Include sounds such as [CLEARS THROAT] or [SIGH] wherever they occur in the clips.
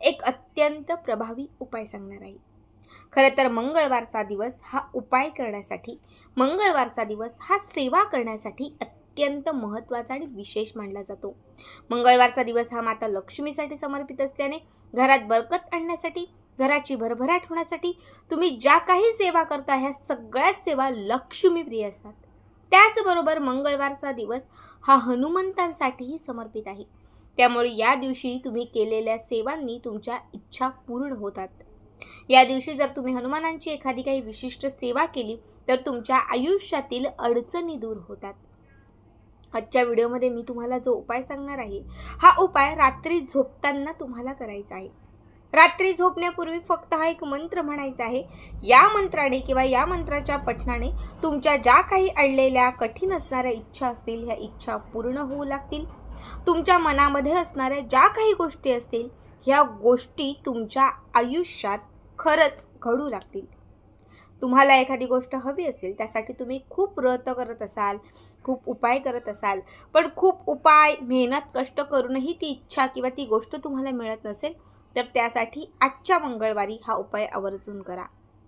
एक अत्यंत प्रभावी उपाय सांगणार आहे. खरं तर मंगळवारचा दिवस हा उपाय करण्यासाठी मंगळवारचा दिवस हा सेवा करण्यासाठी अत्यंत महत्त्वाचा आणि विशेष मानला जातो. मंगळवारचा दिवस हा माता लक्ष्मीसाठी समर्पित असल्याने घरात बरकत आणण्यासाठी घराची भरभराट होण्यासाठी तुम्ही ज्या काही सेवा करता ह्या सगळ्याच सेवा लक्ष्मीप्रिय असतात. त्याचबरोबर मंगळवारचा दिवस हा हनुमंतांसाठीही समर्पित आहे. त्यामुळे या दिवशी तुम्ही केलेल्या सेवांनी तुमच्या इच्छा पूर्ण होतात. या दिवशी जर तुम्ही हनुमानांची एखादी काही विशिष्ट सेवा केली तर तुमच्या आयुष्यातील अडचणी दूर होतात. आजच्या व्हिडिओमध्ये मी तुम्हाला जो उपाय सांगणार आहे हा उपाय रात्री झोपताना तुम्हाला करायचा आहे. रात्री झोपण्यापूर्वी फक्त हा एक मंत्र म्हणायचा आहे. या मंत्राने किंवा या मंत्राच्या पठणाने तुमच्या ज्या काही अडलेल्या कठीण असणाऱ्या इच्छा असतील ह्या इच्छा पूर्ण होऊ लागतील. तुमच्या मनामध्ये असणाऱ्या ज्या काही गोष्टी असतील ह्या गोष्टी तुमच्या आयुष्यात खरंच घडू लागतील. तुम्हाला एखादी गोष्ट हवी असेल त्यासाठी तुम्ही खूप रत करत असाल खूप उपाय करत असाल पण खूप उपाय मेहनत कष्ट करूनही ती इच्छा किंवा ती गोष्ट तुम्हाला मिळत नसेल तर त्यासाठी आजच्या मंगळवारी हा उपाय आवर्जून करा.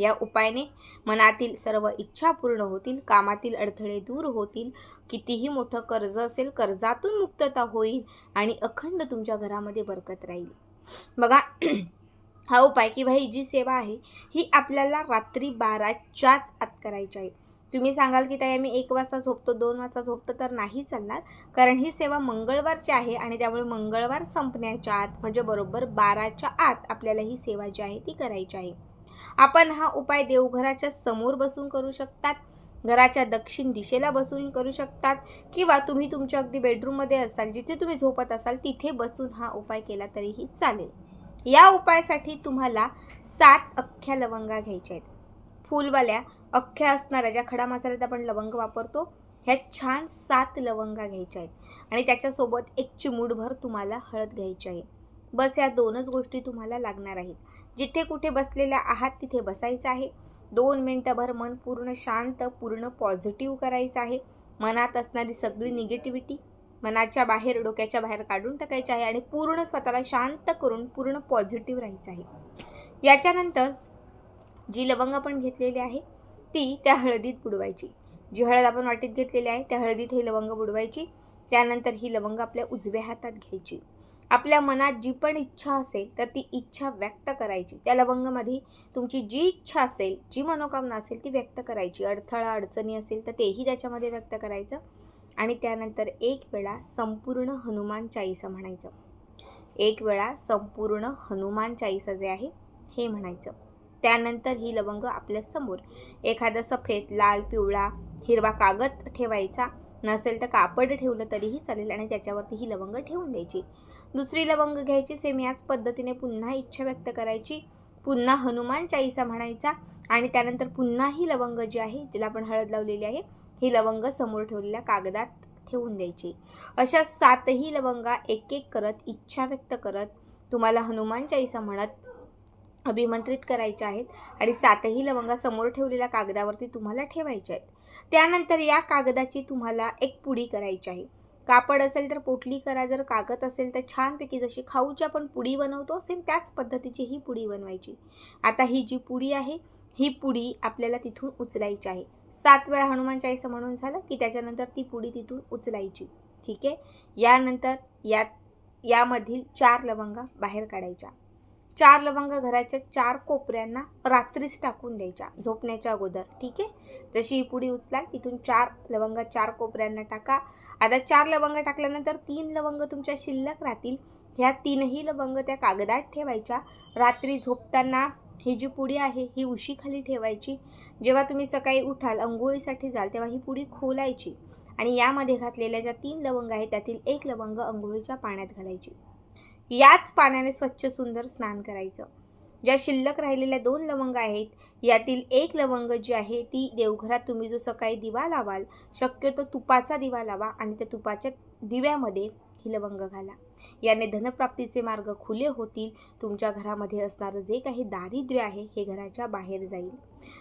या उपायाने मनातील सर्व इच्छा पूर्ण होतील कामातील अडथळे दूर होतील कितीही मोठं कर्ज असेल कर्जातून मुक्तता होईल आणि अखंड तुमच्या घरामध्ये बरकत राहील. बघा [CLEARS THROAT] हा उपाय किंवा ही जी सेवा आहे ही आपल्याला रात्री बाराच्याच आत करायची आहे. तुम्ही सांगाल की ताई आम्ही एक वाजता झोपतो दोन वाजता झोपतो तर नाही चालणार. कारण ही सेवा मंगळवारची आहे आणि त्यामुळे मंगळवार संपण्याच्या आत म्हणजे बरोबर बाराच्या आत आपल्याला ही सेवा जी आहे ती करायची आहे. आपण हा उपाय देवघराच्या समोर बसून करू शकतात घराच्या दक्षिण दिशेला बसून करू शकतात किंवा तुम्ही तुमच्या अगदी बेडरूममध्ये असाल जिथे तुम्ही झोपत असाल तिथे बसून हा उपाय केला तरीही चालेल. या उपायासाठी तुम्हाला सात अख्ख्या लवंगा घ्यायच्या आहेत. फुलवाल्या अख्ख्या असणाऱ्या ज्या खडा मसाल्यात आपण लवंग वापरतो ह्या छान सात लवंगा घ्यायच्या आहेत. आणि त्याच्यासोबत एक चिमूटभर तुम्हाला हळद घ्यायची आहे. बस या दोनच गोष्टी तुम्हाला लागणार आहेत. जिथे कुठे बसलेल्या आहात तिथे बसायचं आहे. दोन मिनटंभर मन पूर्ण शांत पूर्ण पॉझिटिव्ह करायचं आहे. मनात असणारी सगळी निगेटिव्हिटी मनाच्या बाहेर डोक्याच्या बाहेर काढून टाकायची आहे आणि पूर्ण स्वतःला शांत करून पूर्ण पॉझिटिव्ह राहायचं आहे. याच्यानंतर जी लवंग आपण घेतलेली आहे ती त्या हळदीत बुडवायची. जी हळद आपण वाटीत घेतलेली आहे त्या हळदीत ही लवंग बुडवायची. त्यानंतर ही लवंग आपल्या उजव्या हातात घ्यायची. आपल्या मनात जी पण इच्छा असेल तर ती इच्छा व्यक्त करायची. त्या लवंगमध्ये तुमची जी इच्छा असेल जी मनोकामना असेल ती व्यक्त करायची. अडथळा अडचणी असेल तर तेही त्याच्यामध्ये व्यक्त करायचं. आणि त्यानंतर एक वेळा संपूर्ण हनुमान चाळीसा म्हणायचं. एक वेळा संपूर्ण हनुमान चाळीसा जे आहे हे म्हणायचं. त्यानंतर ही लवंग आपल्यासमोर एखादा सफेद लाल पिवळा हिरवा कागद ठेवायचा. नसेल तर कापड ठेवलं तरीही चालेल आणि त्याच्यावरती ही लवंग ठेवून द्यायची. दुसरी लवंग घ्यायची सेम याच पद्धतीने पुन्हा इच्छा व्यक्त करायची. पुन्हा हनुमान चाळीसा म्हणायचा आणि त्यानंतर पुन्हा ही लवंग जी आहे जिला आपण हळद लावलेली आहे ही लवंग समोर ठेवलेल्या कागदात ठेवून द्यायची. अशा सातही लवंगा एक एक करत इच्छा व्यक्त करत तुम्हाला हनुमान चाळीसा म्हणत अभिमंत्रित करायच्या आहेत आणि सातही लवंगा समोर ठेवलेल्या कागदावरती तुम्हाला ठेवायच्या आहेत. त्यानंतर या कागदाची तुम्हाला एक पुडी करायची आहे. कापड असेल तर पोटली करा जर कागद असेल तर छानपैकी जशी खाऊची आपण पुडी बनवतो सेम त्याच पद्धतीची ही पुडी बनवायची. आता ही जी पुडी आहे ही पुडी आपल्याला तिथून उचलायची आहे. सात वेळा हनुमान चाळीसा म्हणून झालं की त्याच्यानंतर ती पुडी तिथून उचलायची. ठीक आहे? यानंतर यात यामधील चार लवंगा बाहेर काढायच्या. चार लवंग घराच्या चार कोपऱ्यांना रात्रीच टाकून द्यायच्या झोपण्याच्या अगोदर. ठीक आहे? जशी ही पुडी उचलाल तिथून चार लवंग चार कोपऱ्यांना टाका. आता चार लवंग टाकल्यानंतर तीन लवंग तुमच्या शिल्लक राहतील. ह्या तीनही लवंग त्या कागदात ठेवायच्या. रात्री झोपताना ही जी पुडी आहे ही उशीखाली ठेवायची. जेव्हा तुम्ही सकाळी उठाल अंघोळीसाठी जाल तेव्हा ही पुडी खोलायची. आणि यामध्ये घातलेल्या ज्या तीन लवंग आहेत त्यातील एक लवंग अंघोळीच्या पाण्यात घालायची. याच पाण्याने स्वच्छ सुंदर स्नान करायचं. ज्या शिल्लक राहिलेल्या दोन लवंग आहेत यातील एक लवंग जी आहे ती देवघरात तुम्ही जो सकाळी दिवा लावाल शक्यतो तुपाचा दिवा लावा आणि त्या तुपाच्या दिव्यामध्ये ही लवंग घाला. याने धनप्राप्तीचे मार्ग खुले होतील तुमच्या घरामध्ये असणारं जे काही दारिद्र्य आहे हे घराच्या बाहेर जाईल.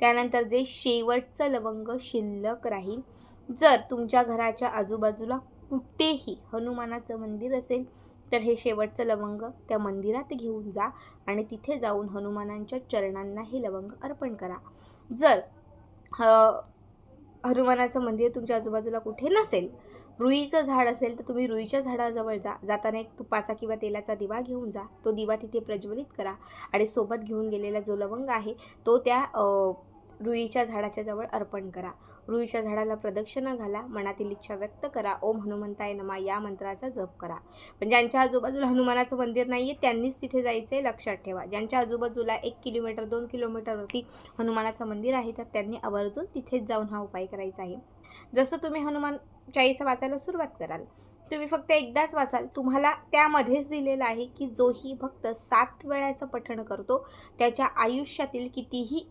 त्यानंतर जे शेवटचं लवंग शिल्लक राहील जर तुमच्या घराच्या आजूबाजूला कुठेही हनुमानाचं मंदिर असेल तर हे शेवटचं लवंग त्या मंदिरात घेऊन जा आणि तिथे जाऊन हनुमानांच्या चरणांना हे लवंग अर्पण करा. जर हनुमानाचं मंदिर तुमच्या आजूबाजूला कुठे नसेल रुईचं झाड असेल तर तुम्ही रुईच्या झाडाजवळ जा. जाताना एक तुपाचा किंवा तेलाचा दिवा घेऊन जा. तो दिवा तिथे प्रज्वलित करा आणि सोबत घेऊन गेलेला जो लवंग आहे तो त्या रुईच्या झाडाच्या जवळ अर्पण करा. रुईच्या झाडाला प्रदक्षिणा घाला. मनातील इच्छा व्यक्त करा. ओम हनुमंताय नमा या मंत्राचा जप करा. पण ज्यांच्या आजूबाजूला हनुमानाचं मंदिर नाही आहे त्यांनीच तिथे जायचं आहे लक्षात ठेवा. ज्यांच्या आजूबाजूला एक किलोमीटर दोन किलोमीटरवरती हनुमानाचं मंदिर आहे तर त्यांनी आवर्जून तिथेच जाऊन हा उपाय करायचा आहे. जसं तुम्ही हनुमान चाळीसा वाचायला सुरुवात कराल तुम्ही फक्त एकदाच वाचाल. तुम्हाला त्यामध्येच दिलेलं आहे की जोही भक्त सात वेळाचं पठण करतो त्याच्या आयुष्यातील कितीही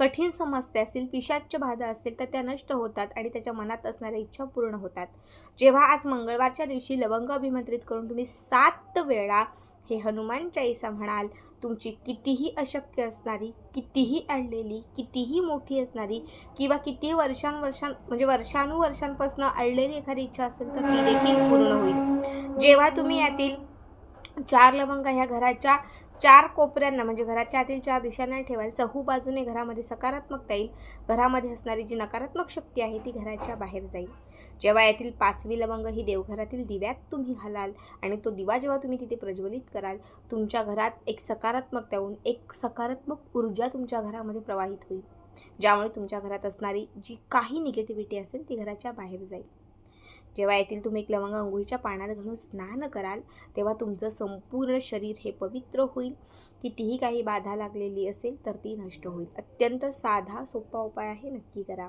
कठीण समस्या असतील पिशाच्य बाधा असतील तर त्या नष्ट होतात आणि त्याच्या मनात असणाऱ्या इच्छा पूर्ण होतात. जेव्हा आज मंगळवारच्या दिवशी लवंग अभिमंत्रित करून तुम्ही सात वेळा हे हनुमान चाळीसा म्हणाल तुमची कितीही अशक्य असणारी कितीही अडलेली कितीही मोठी असणारी किंवा किती वर्षांवर्षां म्हणजे वर्षानुवर्षांपासून अडलेली एखादी इच्छा असेल तर ती देखील पूर्ण होईल. जेव्हा तुम्ही यातील चार लवंग ह्या घराच्या चार कोपऱ्यांना म्हणजे घराच्या आतील चार दिशांना ठेवाल चहू बाजूने घरामध्ये सकारात्मकता येईल. घरामध्ये असणारी जी नकारात्मक शक्ती आहे ती घराच्या बाहेर जाईल. जेव्हा यातील पाचवी लवंग ही देवघरातील दिव्यात तुम्ही घालाल आणि तो दिवा जेव्हा तुम्ही तिथे प्रज्वलित कराल तुमच्या घरात एक सकारात्मकता येऊन एक सकारात्मक ऊर्जा तुमच्या घरामध्ये प्रवाहित होईल. ज्यामुळे तुमच्या घरात असणारी जी काही निगेटिव्हिटी असेल ती घराच्या बाहेर जाईल. जेव्हा येथील तुम्ही एक लवंग अंघोळीच्या पाण्यात घालून स्नान कराल तेव्हा तुमचं संपूर्ण शरीर हे पवित्र होईल. कितीही काही बाधा लागलेली असेल तर ती नष्ट होईल. अत्यंत साधा सोपा उपाय आहे. नक्की करा.